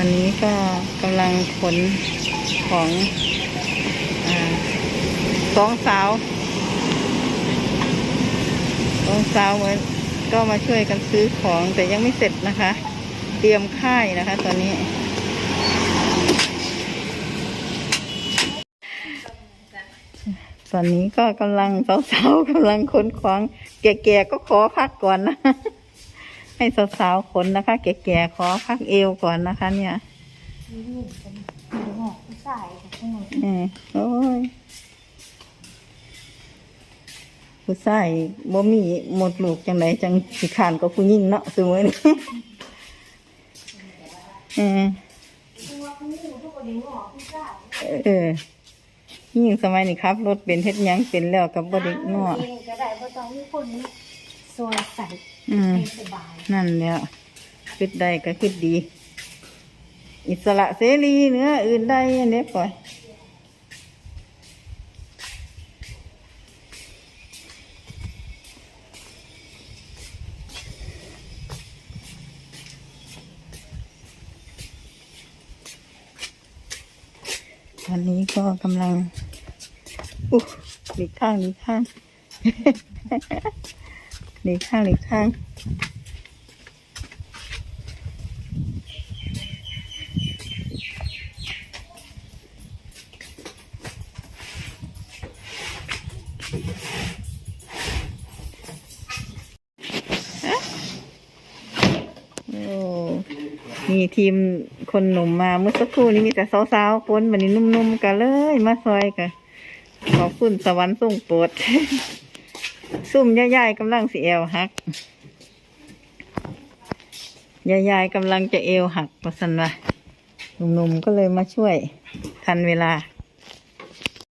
อนนี้ก็กำลังขนของอสองสาวสองสาวเหมือนก็มาช่วยกันซื้อของแต่ยังไม่เสร็จนะคะ เตรียมค่ายนะคะ ตอนนี้ ตอนนี้ก็กำลังสาวๆกำลังขนของ แก่ๆก็ขอพักก่อนนะ ให้สาวๆขนนะคะ แก่ๆขอพักเอวก่อนนะคะ เนี่ยนี่เป็นหมูหอกผู้ชายกับผู้หญิงเออโอ้ยผู้ชายบ่มีหมดลูกจังไดจังสิขานก็ผู้หญิงเนาะสมัยนี้เออตัวผู้หญิงทุกคนหมูหอกผู้ชายเออยิ่งสมัยนี้ครับ รถเป็นเฮ็ดหยังเป็นแล้วกับบ่ได้ง้อเองก็ได้เพราะต้องมีคน ซอยใส่อืม ให้สบายนั่นแหล้วคิดได้ก็คิดดี อิสระเสรีเนื้ออื่นได้อันนี้ก่อนตอนนี้ก็กำลังอู้หลีกข้างหลีกข้าง หลีกข้างหลีกข้างโอ้มีทีมคนหนุ่มมาเมื่อสักครู่นี้มีแต่สาวๆคนวันนี้นุ่มๆกันเลย มาซอยกันขอบคุณสวรรค์ส่งโปรด ซุ่มยายๆกำลังสิเอวหักยายๆกำลังจะเอวหักประสันวะหนุ่มๆก็เลยมาช่วยทันเวลา